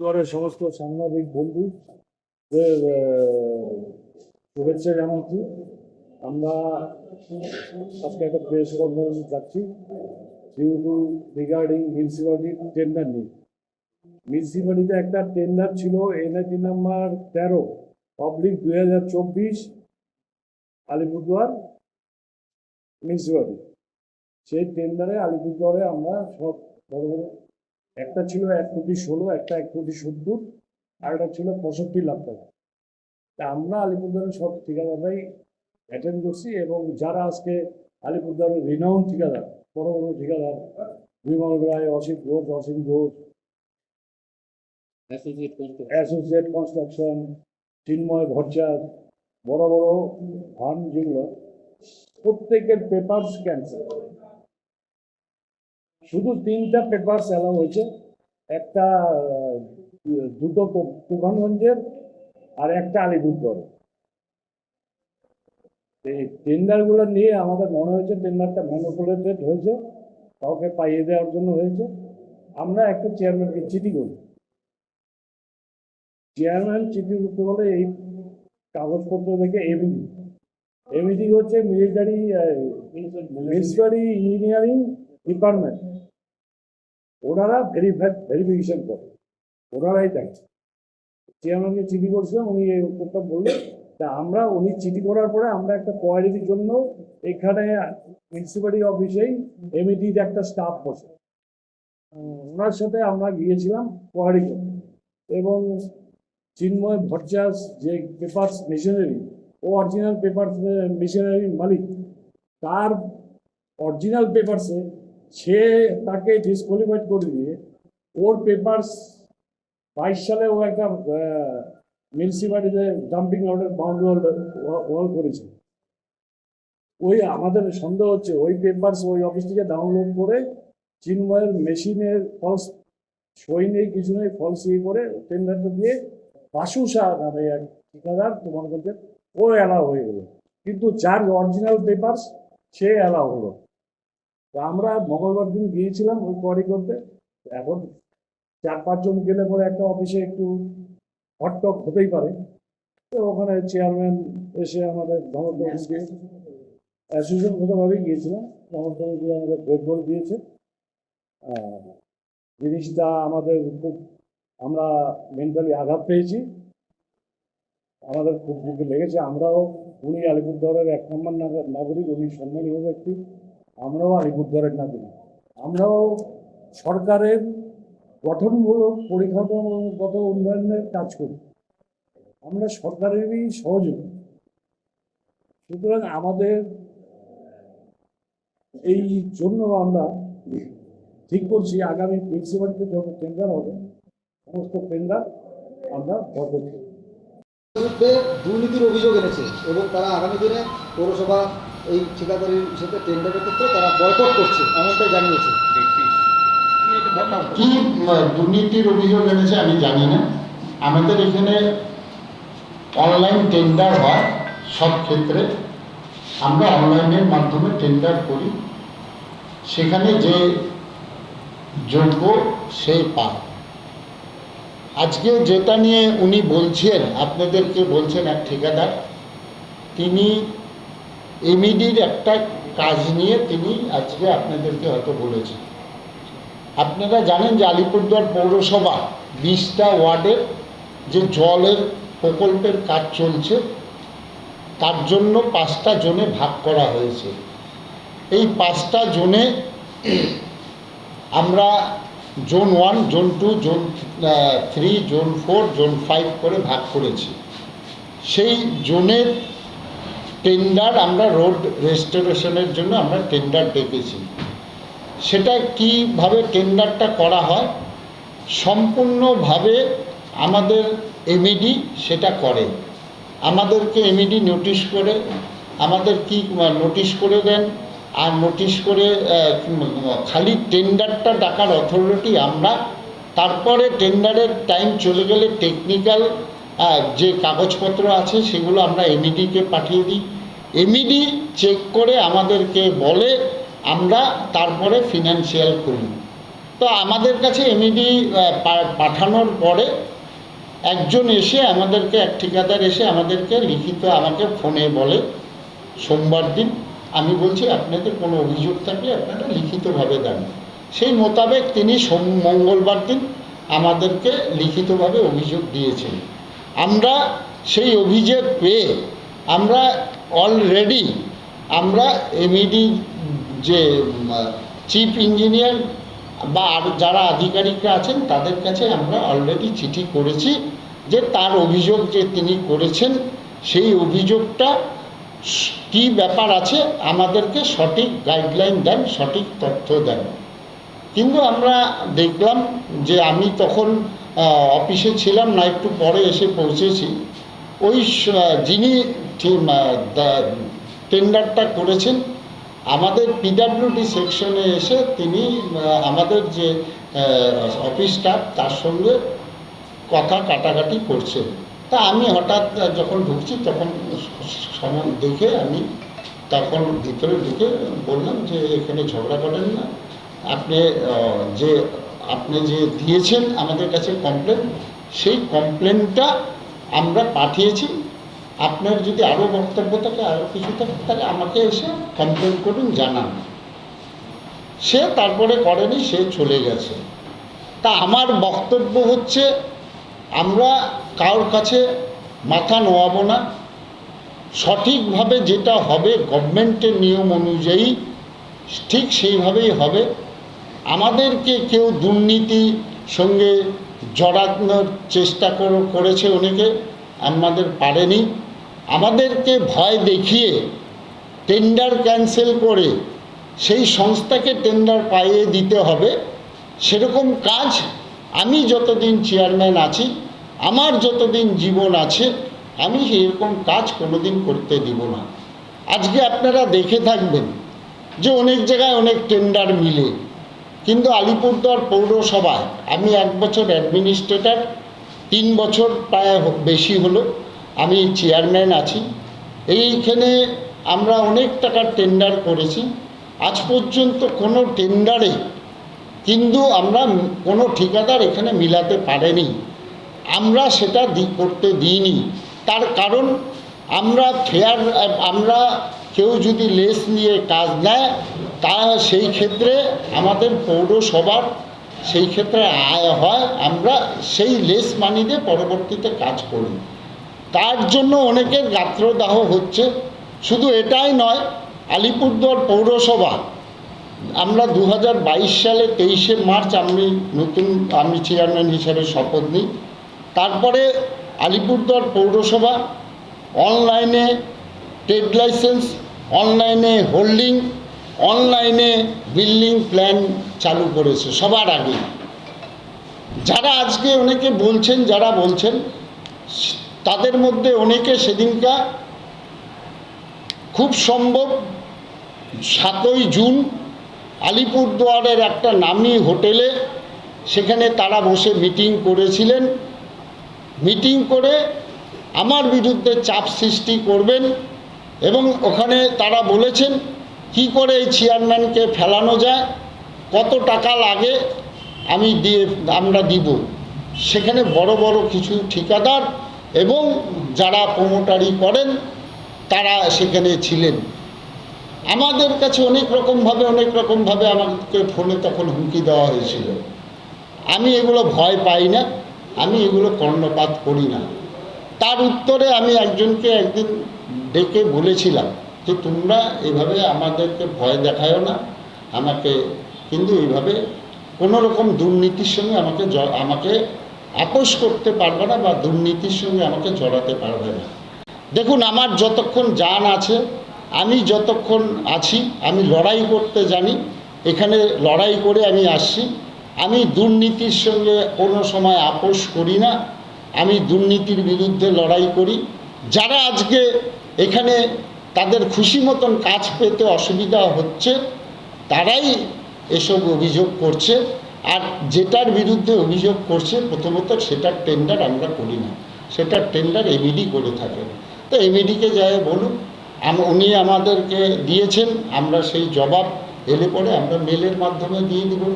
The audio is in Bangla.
ঘরের সমস্ত সাংবাদিক বন্ধু শুভেচ্ছা জানাচ্ছি। আমরা আজকে একটা প্রেস কনফারেন্স যাচ্ছি যেহেতু রিগার্ডিং মিউনিসিপালিটি টেন্ডার নিয়ে। মিউনিসিপালিটিতে একটা টেন্ডার ছিল এনআইটি নাম্বার তেরো পাবলিক দুই হাজার চব্বিশ, আলিপুরদুয়ার মিউনিসিপালিটি সেই টেন্ডারে আলিপুরদুয়ারে আমরা সব বড় একটা ছিল এক কোটি ষোলো একটা এক কোটি সত্তর আর একটা ছিল পঁয়ষট্টি লাখ টাকা। তা আমরা আলিপুরদুয়ারের সব ঠিকাদাররাই অ্যাটেন্ড করছি এবং যারা আজকে আলিপুরদুয়ারের রিনাউন ঠিকাদার বড় বড় ঠিকাদার বিমল রায় অসিত ঘোষ অসীম ঘোষ অ্যাসোসিয়েট কনস্ট্রাকশন চিন্ময় ভট্টাচার্য বড় বড় ফার্ম যেগুলো প্রত্যেকের পেপারস ক্যান্সেল শুধু তিনটা পেপারস অ্যালাউ হয়েছে। একটা দুটো তুফানগঞ্জের আর একটা আলিপুরগড় এই টেন্ডারগুলো নিয়ে আমাদের মনে হয়েছে টেন্ডারটা ম্যানুপুলেটেড হয়েছে কাউকে পাইয়ে দেওয়ার জন্য হয়েছে। আমরা একটা চেয়ারম্যানকে চিঠি করি। চেয়ারম্যান চিঠি করতে বলে এই কাগজপত্র দেখে এমইডি এমইডি হচ্ছে মিলিটারি মিলিটারি ইঞ্জিনিয়ারিং ডিপার্টমেন্ট ওনারা ভেরিফিকেশন করে। ওনারাই দেখে চেয়ারম্যানকে চিঠি করছিলাম, উনি এই উত্তরটা বললেন তা আমরা, উনি চিঠি করার পরে আমরা একটা কোয়ারিটির জন্য এখানে মিউনিসিপ্যালিটি অফিসেই এমইডির একটা স্টাফ বসে। ওনার সাথে আমরা গিয়েছিলাম কোয়ারি করতে। এবং চিন্ময় ভট্টাচার্য যে পেপার্স মেশিনারি ও অরিজিনাল পেপার মেশিনারির মালিক, তার অরিজিনাল পেপারসে সে তাকে ডিসকোয়ালিফাইড করে দিয়ে ওর পেপারস বাইশ সালে ও একটা মিউনিসিপ্যালিটিতে ডাম্পিং অর্ডার বাউন্ড ওয়াল করেছে। ওই আমাদের সন্দেহ হচ্ছে, ওই পেপারস ওই অফিস থেকে ডাউনলোড করে চিন্ময়ের মেশিনের ফলস সই নেই, কিছু নেই ফলস ইয়ে করে টেন্ডারটা দিয়ে বাসু শাহ নামে এক ঠিকাদার, তোমার কাছে, ও অ্যালাউ হয়ে গেল। কিন্তু যার অরিজিনাল পেপারস সে অ্যালাউ হলো। তো আমরা মঙ্গলবার দিন গিয়েছিলাম ওই কোয়ারি করতে। এখন চার পাঁচজন গেলে পরে একটা অফিসে একটু হটটক হতেই পারে। তো ওখানে চেয়ারম্যান এসে আমাদের ধমককে অ্যাসোসিয়েশনগতভাবেই গিয়েছিলাম। ধমককে আমাদের বেডবল দিয়েছে। জিনিসটা আমাদের খুব আমরা মেন্টালি আঘাত পেয়েছি। আমাদের খুব বুকে লেগেছে। আমরাও উনি আলিপুরদুয়ারের এক নম্বর নাগ- নাগরিক, উনি সম্মানীয় ব্যক্তি। আমরাও আলিপুরদুয়ারের নাগরিক আমরাও সরকারের গঠনমূলক পরিকাঠামোগত উন্নয়নের কাজ করি। আমরা সরকারেরই সহযোগী। সুতরাং আমাদের এই জন্য আমরা ঠিক করছি, আগামী মিউনিসিপ্যালিটিতে যখন টেন্ডার হবে, সমস্ত টেন্ডার আমরা বদল দুর্নীতির অভিযোগ এনেছে এবং তারা আগামী দিনে পৌরসভা এই ঠিকাদারির সাথে টেন্ডারের ক্ষেত্রে তারা বয়কট করছে, এমনটাই জানিয়েছে। কি দুর্নীতির অভিযোগ এনেছে আমি জানি না। আমাদের এখানে অনলাইন টেন্ডার হয় সব ক্ষেত্রে। আমরা অনলাইনের মাধ্যমে টেন্ডার করি। সেখানে যে যোগ্য সে পায়। আজকে যেটা নিয়ে উনি বলছেন, আপনাদেরকে বলছেন এক ঠিকাদার, তিনি এমইডির একটা কাজ নিয়ে তিনি আজকে আপনাদেরকে হয়তো বলেছেন। আপনারা জানেন যে আলিপুরদুয়ার পৌরসভা বিশটা ওয়ার্ডের যে জলের প্রকল্পের কাজ চলছে, তার জন্য পাঁচটা জোনে ভাগ করা হয়েছে। এই পাঁচটা জোনে আমরা zone one, zone two, zone three, zone four, zone five করে ভাগ করেছি। সেই জোনের টেন্ডার আমরা রোড রেস্টোরেশনের জন্য আমরা টেন্ডার ডেকেছি। সেটা কীভাবে টেন্ডারটা করা হয়, সম্পূর্ণভাবে আমাদের এমইডি সেটা করে। আমাদেরকে এমইডি নোটিশ করে, আমাদের কি নোটিশ করে দেন, আর নোটিশ করে খালি টেন্ডারটা ডাকার অথরিটি আমরা, তারপরে টেন্ডারের টাইম চলে গেলে টেকনিক্যাল যে কাগজপত্র আছে সেগুলো আমরা এমইডিকে পাঠিয়ে দিই। এমইডি চেক করে আমাদেরকে বলে আমরা তারপরে ফিনান্সিয়াল করি। তো আমাদের কাছে এমইডি পাঠানোর পরে একজন এসে আমাদেরকে, এক ঠিকাদার এসে আমাদেরকে লিখিত আমাকে ফোনে বলে, সোমবার দিন আমি বলছি, আপনাদের কোনো অভিযোগ থাকলে আপনারা লিখিতভাবে দেন। সেই মোতাবেক তিনি সোম, মঙ্গলবার দিন আমাদেরকে লিখিতভাবে অভিযোগ দিয়েছেন। আমরা সেই অভিযোগ পেয়ে আমরা অলরেডি আমরা এমইডি যে চিফ ইঞ্জিনিয়ার বা আর যারা আধিকারিকরা আছেন তাদের কাছে আমরা অলরেডি চিঠি করেছি যে তার অভিযোগ যে তিনি করেছেন, সেই অভিযোগটা কী ব্যাপার আছে আমাদেরকে সঠিক গাইডলাইন দেন, সঠিক তথ্য দেন। কিন্তু আমরা দেখলাম যে আমি তখন অফিসে ছিলাম না, একটু পরে এসে পৌঁছেছি। ওই যিনি টেন্ডারটা করেছেন, আমাদের পিডাব্লিউডি সেকশনে এসে তিনি আমাদের যে অফিস স্টাফ তার সঙ্গে কথা কাটাকাটি করছে তা আমি হঠাৎ যখন ঢুকছি, তখন সম দেখে আমি তখন ভিতরে ঢুকে বললাম যে, এখানে ঝগড়া করেন না। আপনি যে আপনি যে দিয়েছেন আমাদের কাছে কমপ্লেন সেই কমপ্লেনটা আমরা পাঠিয়েছি। আপনার যদি আরও বক্তব্য থাকে আরও কিছু থাকে, তাহলে আমাকে এসে কমপ্লেন করুন, জানান। সে তারপরে করেনি, সে চলে গেছে। তা আমার বক্তব্য হচ্ছে, আমরা কারোর কাছে মাথা নোয়াবো না। সঠিকভাবে যেটা হবে গভর্নমেন্টের নিয়ম অনুযায়ী ঠিক সেইভাবেই হবে। আমাদেরকে কেউ দুর্নীতি সঙ্গে জড়ানোর চেষ্টা করেছে অনেকে, আমাদের পারেনি। আমাদেরকে ভয় দেখিয়ে টেন্ডার ক্যান্সেল করে সেই সংস্থাকে টেন্ডার পাইয়ে দিতে হবে। সেরকম কাজ আমি যতদিন চেয়ারম্যান আছি, আমার যতদিন জীবন আছে, আমি এরকম কাজ কোনোদিন করতে দিব না। আজকে আপনারা দেখে থাকবেন যে অনেক জায়গায় অনেক টেন্ডার মিলে। কিন্তু আলিপুরদুয়ার পৌরসভায় আমি এক বছর অ্যাডমিনিস্ট্রেটর, তিন বছর প্রায় বেশি হলো, আমি চেয়ারম্যান আছি। এইখানে আমরা অনেক টাকার টেন্ডার করেছি। আজ পর্যন্ত কোনো টেন্ডারে কিন্তু আমরা কোনো ঠিকাদার এখানে মিলাতে পারেনি। আমরা সেটা দি, করতে দিইনি। তার কারণ আমরা ফেয়ার আমরা কেউ যদি লেস নিয়ে কাজ নেয় তা সেই ক্ষেত্রে আমাদের পৌরসভার সেই ক্ষেত্রে আয় হয়, আমরা সেই লেস মানি দিয়ে পরবর্তীতে কাজ করি। তার জন্য অনেকের গাত্রদাহ হচ্ছে। শুধু এটাই নয়, আলিপুরদুয়ার পৌরসভা, আমরা দু হাজার বাইশ সালে তেইশে মার্চ আমি নতুন, আমি চেয়ারম্যান হিসাবে শপথ নিই। তারপরে আলিপুরদুয়ার পৌরসভা অনলাইনে ট্রেড লাইসেন্স অনলাইনে হোল্ডিং অনলাইনে বিল্ডিং প্ল্যান চালু করেছে সবার আগে। যারা আজকে অনেকে বলছেন, যারা বলছেন, তাদের মধ্যে অনেকে সেদিনকা খুব সম্ভব সাতই জুন আলিপুরদুয়ারের একটা নামি হোটেলে সেখানে তারা বসে মিটিং করেছিলেন। মিটিং করে আমার বিরুদ্ধে চাপ সৃষ্টি করবেন এবং ওখানে তারা বলেছেন কি করে এই চেয়ারম্যানকে ফেলানো যায়, কত টাকা লাগে, আমি দিয়ে, আমরা দিব। সেখানে বড় বড় কিছু ঠিকাদার এবং যারা প্রমোটারি করেন, তারা সেখানে ছিলেন। আমাদের কাছে অনেক রকমভাবে অনেক রকমভাবে আমাকে ফোনে তখন হুমকি দেওয়া হয়েছিল। আমি এগুলো ভয় পাই না, আমি এগুলো কর্ণপাত করি না। তার উত্তরে আমি একজনকে একদিন ডেকে বলেছিলাম যে তোমরা এভাবে আমাদেরকে ভয় দেখায়ও না, আমাকে, কিন্তু এইভাবে কোনো রকম দুর্নীতির সঙ্গে আমাকে আমাকে আপোষ করতে পারবে না বা দুর্নীতির সঙ্গে আমাকে জড়াতে পারবে না। দেখুন, আমার যতক্ষণ যান আছে, আমি যতক্ষণ আছি, আমি লড়াই করতে জানি, এখানে লড়াই করে আমি আসছি, আমি দুর্নীতির সঙ্গে কোনো সময় আপোষ করি না, আমি দুর্নীতির বিরুদ্ধে লড়াই করি। যারা আজকে এখানে তাদের খুশি মতন কাজ পেতে অসুবিধা হচ্ছে, তারাই এসব অভিযোগ করছে, আর যেটার বিরুদ্ধে অভিযোগ করছে, প্রথমত সেটার টেন্ডার আমরা করি না। সেটার টেন্ডার এমইডি করে থাকে তো এমইডিকে যাই বলুন, আম- উনি আমাদেরকে দিয়েছেন, আমরা সেই জবাব এলে পরে আমরা মেলের মাধ্যমে দিয়ে দিব।